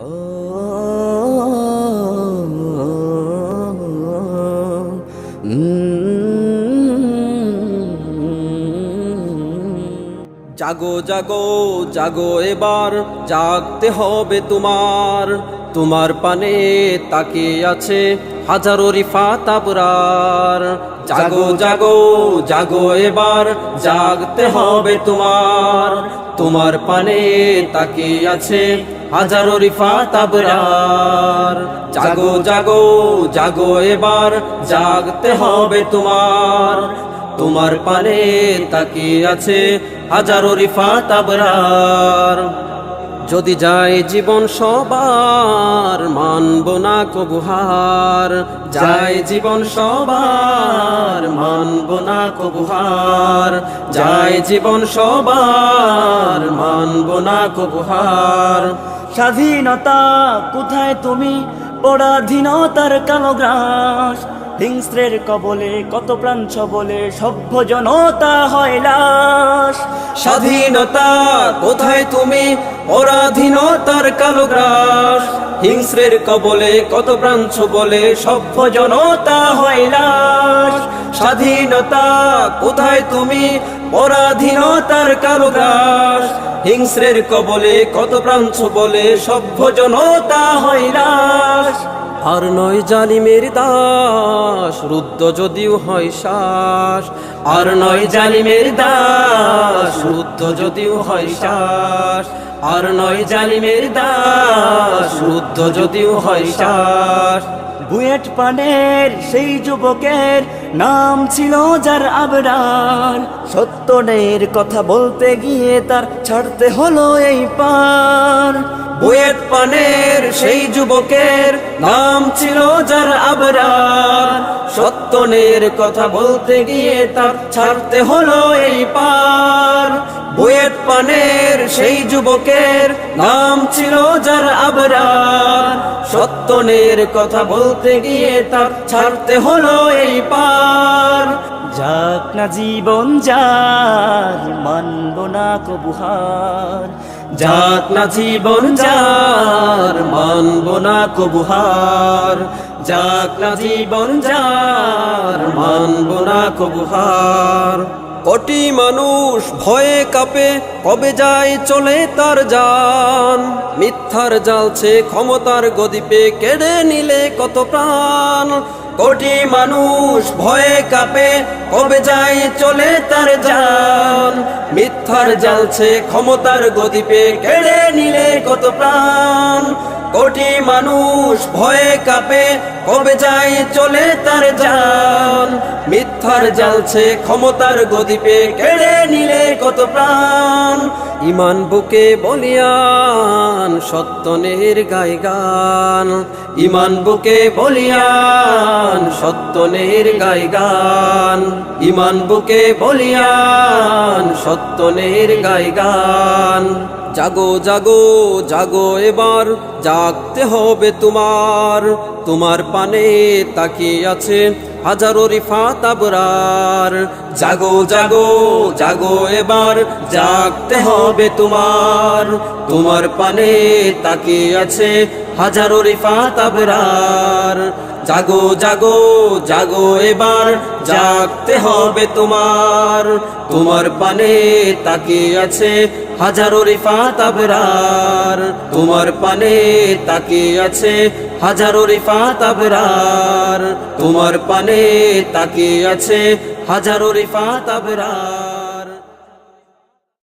জাগো জাগো জাগো এবার, জাগতে হবে তোমার। তোমার পানে তাকিয়ে আছে হাজারো রিফাত আবরার। জাগো জাগো জাগো এবার, জাগতে হবে তোমার। তোমার পানে তাকিয়ে আছে হাজারো রিফাত আবরার। জাগো জাগো জাগো এবার, জাগতে হবে তোমার। তোমার পানে তাকিয়ে আছে হাজারো রিফাত আবরার। যদি যায় জীবন সবার, মানব না কবুহার যায় জীবন সবার, মানব না কবুহার যায় জীবন সবার, মানব না কবুহার স্বাধীনতা কোথায় তুমি? পরাধীনতার কালো গ্রাস। হিংস্রের কবলে কত প্রাণ বলে সভ্য জনতা হয় স্বাধীনতা কোথায় তুমি? পরাধীনতার কালো গ্রাস। হিংস্রের কবলে কত প্রাঞ্চ বলে সভ্য জনতা হয় স্বাধীনতা কোথায় তুমি? পরাধীনতার গ্রাস হিংস্রের কবলে কত প্রাঞ্চ বলে সভ্য জনতা লাশ আর নয় জালিমের দাস, রুদ্ধ যদিও হয় শ্বাস। আর নয় জালিমের দাস, রুদ্ধ যদিও হয় শ্বাস। আর নয় জালিমের দাস, রুদ্ধ যদিও হয় শ্বাস। বুয়েট পানের সেই যুবকের নাম ছিল যার আবরার। সত্যনের কথা বলতে গিয়ে তার ছাড়তে হলো এই পার। বুয়েট পানের সেই যুবকের নাম ছিল যার আবরার। সত্যনের কথা বলতে গিয়ে তার ছাড়তে হলো এই পার। বুয়েট পানের সেই যুবকের নাম ছিল যার আবরার। সত্যনের কথা বলতে গিয়ে তার ছাড়তে হলো এই পার। যাক না জীবন যার, মানব না কবুহার যাক না জীবন যার, মানব না কবুহার যাক না জীবন যার, মানব না কবুহার কোটি মানুষ ভয়ে কাপে, কবে যায় চলে তার যান? মিথ্যার জালছে ক্ষমতার গদিপে কেড়ে নিলে কত প্রাণ? কোটি মানুষ ভয়ে কাপে, কবে যায় চলে তার যান? মিথ্যার জালছে ক্ষমতার গদিপে কেড়ে নিলে কত প্রাণ? কোটি মানুষ ভয়ে কাপে, কবে যায় চলে তার যান? মিথ্যার জালছে ক্ষমতার গদিপে কেড়ে নিলে কত প্রাণ? ইমান বুকে বলিয়ান সত্যনের গাই গান। ইমান বুকে বলিয়ান সত্যনের গায় গান। ইমান বুকে বলিয়ান সত্যনের গাই গান। জাগো জাগো জাগো এবার, জাগতে হবে তোমার। তোমার পানে তাকিয়ে আছে হাজারো রিফাত আবরার। জাগো জাগো জাগো এবার, জাগতে হবে তোমার। তোমার পানে তাকিয়ে আছে হাজারো রিফাত আবরার। জাগো জাগো জাগো এবার, জাগতে হবে তোমার। তোমার পানে তাকিয়ে আছে হাজারো রিফাত আবরার। তোমার পানে তাকিয়ে আছে হাজারো রিফাত আবরার। তোমার পানে তাকিয়ে আছে হাজারো রিফাত আবরার।